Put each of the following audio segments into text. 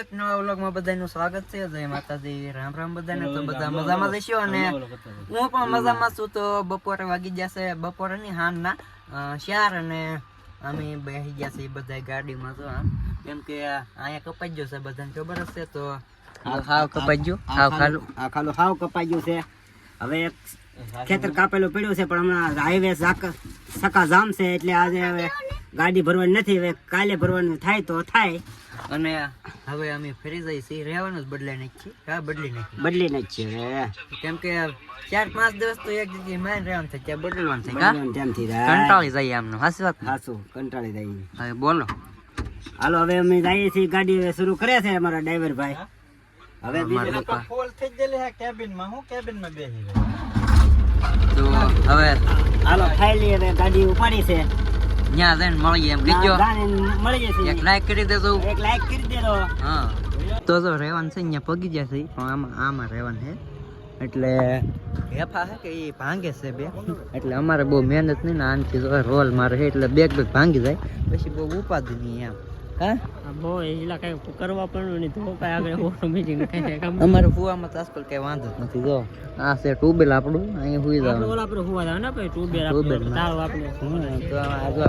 એક નવા વ્લોગમાં બધાનું સ્વાગત છે. જય માતાજી. રામ રામ બધાને. તો બધા મજામાં જશો અને હું પણ મજામાં છું. તો બપોરે વાગી જશે બપોરે ની હામના શિયાર અને અમે બેસી ગયા છીએ બધા ગાડીમાં તો આમ. કેમ કે અહીંયા કપાઈ ગયો છે બધાને ખબર હશે તો હાવ કપાઈ ગયો. હાવ ખાલું આ ખાલું હાવ કપાઈ ગયું છે. હવે એક ખેતર કાપેલું પડ્યું છે પણ હમણાં હાઈવે સકા જામ છે એટલે આજે હવે ગાડી ભરવાની નથી. હવે કાલે ભરવાનું થાય તો થાય. અને હવે અમે ફરી જઈએ છીએ. રહેવાનું જ બદલાઈ નાખીએ. હા બદલી નાખીએ. બદલી હવે. કેમ કે ચાર પાંચ દિવસ તો એક જગ્યાએ માન રહેવાનું થાય ત્યાં બદલવાનું થાય થાય. કંટાળી જાય આમનું. હાસી વાત હાસું કંટાળી જાય હવે બોલો. હાલો હવે અમે જઈએ છીએ ગાડી શરૂ કરે છે અમારા ડ્રાઈવર ભાઈ. હવે અમારા બીજું લોકો તો હવે હાલો ફાઈલી હવે ગાડી ઉપાડી છે. ત્યાં જઈને મળીએ એમ. જશે એક લાઈક કરી દેજો. એક લાઈક કરી દેજો. હા. તો જો રહેવાનું છે અહીંયા પગી જશે પણ આમાં આમાં રહેવાનું છે. એટલે હેફા છે કે એ ભાંગે છે બે. એટલે અમારે બહુ મહેનત નહીં ને આનથી રોલ મારે છે એટલે બેગ બેગ ભાંગી જાય. પછી બહુ ઉપાધિ નહીં એમ. હા? બહુ એલા કઈ કરવા પણ નહીં તો કઈ આગળ ઓટોમેટિક કઈ કામ અમારે ફુવામાં આજકાલ કઈ વાંધો જ નથી જો. આ છે ટ્યુબવેલ આપણું અહીંયા જવાનું.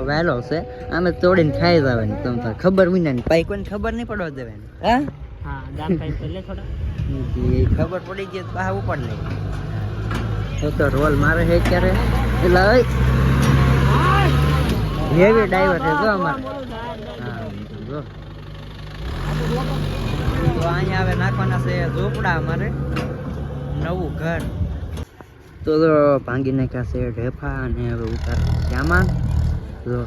વહેલો છે આમે તોડીને ખાઈ જવાની તમને ખબર વિના ની. પાઈ કોઈને ખબર નહીં પડવા દેવાની. હા? ખબર પડી ગઈ તો બહાર ઉપર લઈ. તો તો રોલ મારે છે ક્યારે? એટલે હેવી ડ્રાઈવર છે જો અમારે. જો. તો અહીંયા હવે નાખવાના છે ઝોપડા અમારે. નવું ઘર. તો ભાંગી નાખ્યા છે ઢેફા અને હવે ઉતાર ત્યાંમાં જો.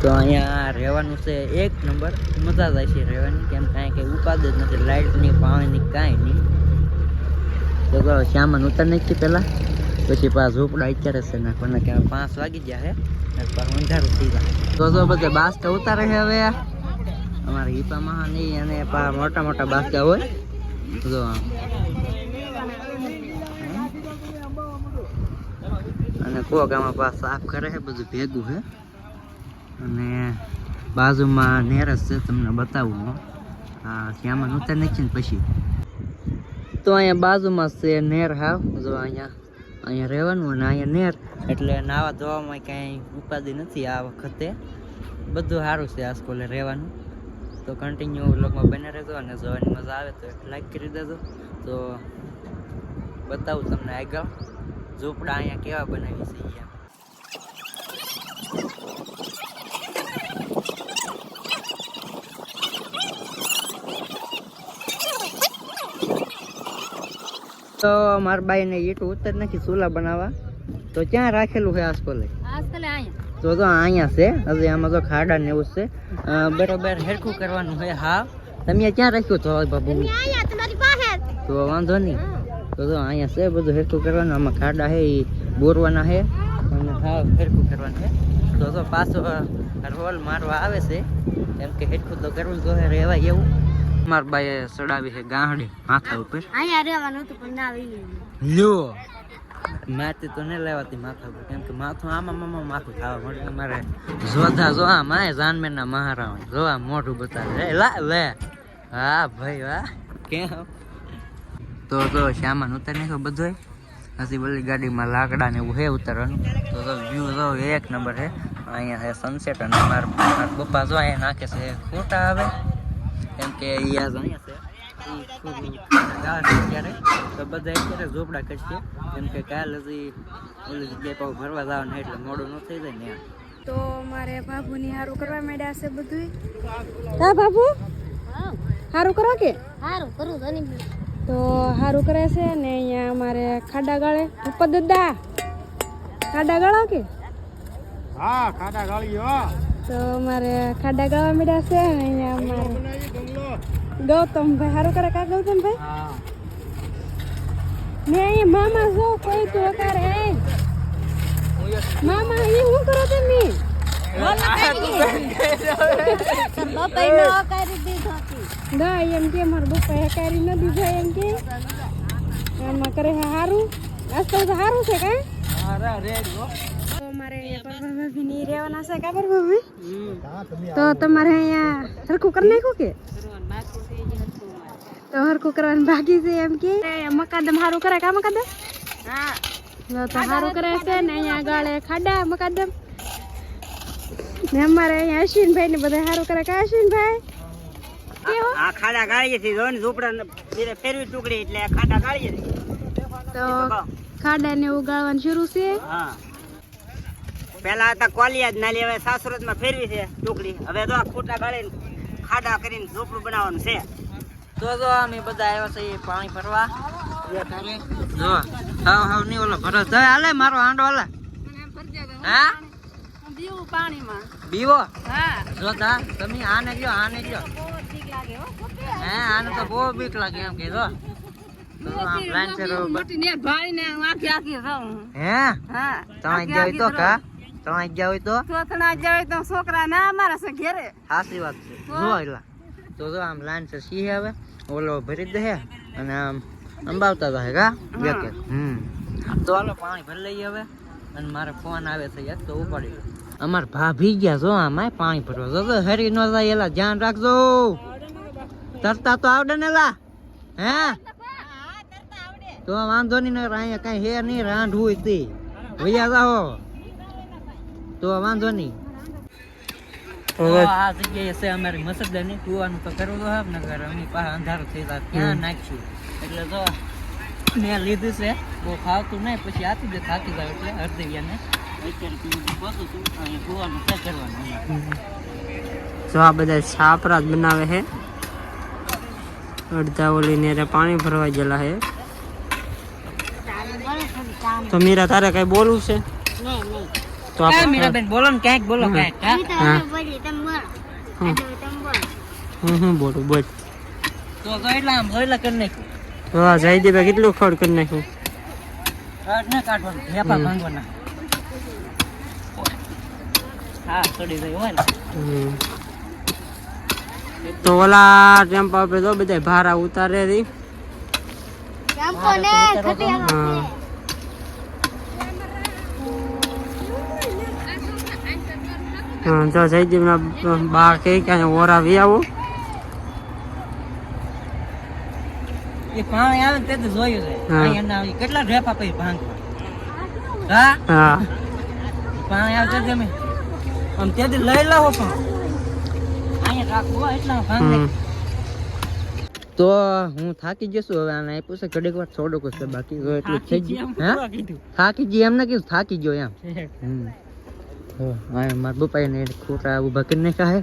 તો અહીંયા રહેવાનું છે એક નંબર. મજા જાય છે રહેવાની. કેમ કાંઈ કંઈ ઉપાદ જ નથી. લાઇટની પાણીની કાંઈ નહીં. તો શ્યામન ઉતાર નાખી પહેલાં. પછી પા ઝૂંપડા અત્યારે છે નાખવાના કે પાંચ વાગી ગયા હે. અંધારું થઈ જાય. તો જો બધા બાસ્કા ઉતારે છે હવે અમારે હિપા નહીં અને પા મોટા મોટા બાસ્કા હોય. જો અને કોક આમાં પા સાફ કરે છે બધું ભેગું છે અને બાજુમાં નેરસ છે, તમને બતાવું હું. શ્યામાં ઉતાર નાખીને પછી. તો અહીંયા બાજુમાં છે નેર હાવ. જો અહીંયા અહીંયા રહેવાનું અને અહીંયા નેર. એટલે નાવા ધોવામાં કાંઈ ઉપાધિ નથી આ વખતે. બધું સારું છે આ સ્કૂલે રહેવાનું. તો કન્ટિન્યુ વ્લોગમાં બને રહેજો અને જોવાની મજા આવે તો લાઈક કરી દેજો. તો બતાવું તમને આગળ. ઝૂંપડા અહીંયા કેવા બનાવી છે ઈ તો મારા બાઈ ને ઈટ ઉતર નાખી ચૂલા બનાવવા. તો ક્યાં રાખેલું છે આસકોલે સ્કૂલે તો તો અહીંયા છે. હજી આમાં તો ખાડા ને એવું છે. બરોબર હેરખું કરવાનું છે હા. તમે ક્યાં રાખ્યું તો બાબુ? તો વાંધો નહીં. તો તો અહીંયા છે બધું હેરખું કરવાનું. આમાં ખાડા છે એ બોરવાના છે અને હા હેરખું કરવાનું છે તો તો પાછો રોલ મારવા આવે છે. કેમ કે હેરખું તો કરવું જ જોઈએ રહેવાય એવું. મારા બાઈએ ચડાવી છે ગાંડી માથા ઉપર. અહીંયા રહેવાનું હતું પણ ના આવી લ્યો. માથે તો નહીં લેવાતી માથા ઉપર કેમ કે માથું આમાં મામા માથું ખાવા મળે મારે જોધા જો આ માય જાનમેરના મહારાણ. જો આ મોઢું બતાવે. લે લા. હા ભાઈ વાહ. કેમ? તો તો સામાન ઉતારી નાખ્યો બધોય. હજી બધી ગાડીમાં લાકડા ને એવું છે ઉતારવાનું. તો તો વ્યૂ જો એક નંબર છે. અહીંયા છે સનસેટ અને મારા મારા પપ્પા જો અહીંયા નાખે છે. ફોટા આવે. કેમ કે અહીંયા છે ત્યારે તો બધા અત્યારે ઝોપડા કરશે. કેમ કે કાલ હજી ઓલી જગ્યાએ પાછું ભરવા જવાનું એટલે મોડું ન થઈ જાય ને તો મારે બાબુની હારું કરવા માંડ્યા છે બધું હા બાબુ? હારું કરો કે? સારું કરું તો હારું કરે છે ને અહીંયા અમારે ખાડા ગાળે. ઉપર દાદા ખાડા ગાળો કે? હા ખાડા ગાળીઓ. તો મારે ખાડા ગાવા મીડા છે અહીંયા અમારે ગૌતમભાઈ હારું કરે કા ગૌતમભાઈ ભાઈ? ને અહીંયા મામા જો કોઈ તું કરે મામા અહીં શું કરો તમે? ના એમ કે મારા પપ્પા હેકારી ન દીધા એમ કે. એમાં કરે સારું આજકાલ તો હારું છે કા તો મારે ની રહેવાના છે પરભા ભાભી તો તમારે અહીંયા હરખું કરી નાખ્યું કે? તો હરખું કરવાનું બાકી છે એમ કે? મકાદમ હારું કરે કા મકાદમ? હા. તો હારું કરે છે ને અહીંયા ગાળે ખાડા મકાદમ. ને અમારે અહીંયા અશ્વિનભાઈ ને બધા હારું કરે કા અશ્વિનભાઈ? આ ખાડા ગાળીએ છીએ જો ને ઝૂંપડા ફેરવી ટુકડી એટલે ખાડા ગાળીએ છીએ. તો ખાડા ને ઉગાડવાનું શરૂ છે. હા. પેલા હતા કોલિયા જ નાલી હવે સાસુરતમાં ફેરવી છે ટુકડી હવે તો આ ખૂટા ગાળીને ખાડા કરીને ઝોપડું બનાવવાનું છે. તો જો અમે બધા આવ્યા છીએ પાણી ભરવા. જો હાવ હાવ નહીં ઓલો ભરત જાય હાલે મારો હાંડો હાલે. હા? દીવું પાણીમાં. બીવો? હા. જો તા તમે આને ગયો આને ગયો. હે આને તો બહુ બીક લાગે એમ કે જો. તો આમ પ્લાન છે તો બ- ને ભાઈ ને આખી આખી હે? હા. ગયા તો કા? તમારે ગયા હોય તો? ચોથના હોય તો છોકરા ના અમારા છે ઘેરે. સાચી વાત છે. જો એટલા તો જો આમ લાઈન છે સિંહ આવે ઓલો ભરી દે હે અને આમ અંબાવતા જાય કા? બે કે હમ. તો હાલો પાણી ભરી લઈએ હવે. અને મારે ફોન આવે છે યાર તો ઉપાડી. અમાર ભાભી ગયા જો આમાં પાણી ભરવા. જો તો હરી ન જાય એલા ધ્યાન રાખજો. તરતા તો આવડે ને એલા. હે? તો વાંધો નહીં ને અહીંયા કઈ હે નહીં રાંધ હતી ભૈયા વૈયા જાઓ. તો વાંધો નહીં. તો આ જગ્યાએ છે અમારી મસજદાની. કુવાનું તો કરવું તો હાબ નગર. અમે પાસે અંધારો થઈ જાય. ત્યાં નાખ્યું એટલે તો મેં લીધું છે. બહુ ખાવતું નહીં. પછી આપી દે થાકી જાય એટલે કરવાનું જો આ બધા છાપરા જ બનાવે છે. અડધા ઓલી ને પાણી ભરવા ગયેલા છે. તો મીરા તારે કઈ બોલવું છે? તો હા આપણે મીરાબેન બોલો ને ક્યાંક બોલો ક્યાંક હા? હમ હું. હું બોલું. બોલ. તો તો એટલા આમ કરી નાખ્યું. વાહ જયદીપે કેટલું ખડ કરી નાખ્યું? ખડ ના કાઢવાનું ભાંગવાના. હા હોય ને. હમ. તો ઓલા ટેમ્પા પર તો બધા ભારા ઉતારે રી હા હા. તો જયદીપ ના બા કે ક્યાંય ઓરા વી આવો. એ પાણી આવે તે તો જોયું છે. અહીંયા કેટલા ઢેપા પછી ભાંગવા હા? હા. પાણી આવે તે તમે? આમ તેથી લઈ લાવો પણ. અહીંયા રાખવું એટલા ભાંગ તો હું થાકી જશું હવે આને આપ્યું છે ઘડીક વાર થોડુંક છે બાકી એટલું થઈ ગયું હે? થાકી ગયું એમને કીધું થાકી ગયો એમ. જો મારા બપાઈ ને ખોટા ઊભા કરી નાખ્યા હે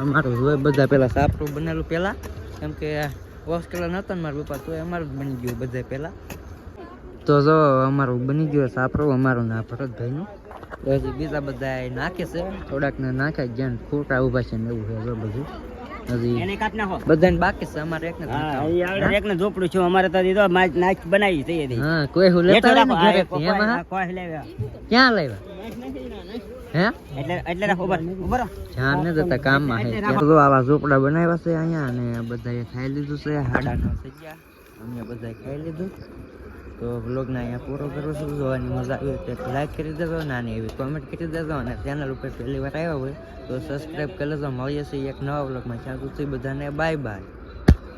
અમારું જોઈ બધા પેલા સાપરું બનેલું પેલા. કેમ વોશ કલર નતો ને મારા બપા તો અમારું જ બની ગયું બધા પેલા. તો જો, અમારું બની ગયું સાપરું, અમારું ના ભરતભાઈનું. પછી બીજા બધા નાખે છે. થોડાક ને નાખે જ્યાં ખોટા ઊભા છે ને એવું છે બધું. એને કાપ નાખો. બધાને બાકી છે અમારે એકને હા નાખવાનું. એ આવડે એક ને ઝોપડું છું અમારે તો દીધો માચ નાચ બનાવી થઈ હતી હા કોઈ હું લેતા આવે ને ઘરેથી, એમાં? હા? કોઈ લેવા. ક્યાં લાવ્યા હે? એટલે એટલે રાખો ઉભર ઉભર ધ્યાન ન દેતા કામમાં હે. તો આવા ઝૂંપડા બનાવ્યા છે અહીંયા અને બધાએ ખાઈ લીધું છે હાડાનો અમે બધાએ ખાઈ લીધું. તો વ્લોગને અહીંયા પૂરો કરું છું. જોવાની મજા આવી હોય તો લાઈક કરી દેજો નાની એવી કોમેન્ટ કરી દેજો અને ચેનલ ઉપર પહેલી વાર આવ્યા હોય તો સબસ્ક્રાઈબ કરી લેજો. મળીએ છીએ એક નવા વ્લોગમાં ત્યાં સુધી બધાને બાય બાય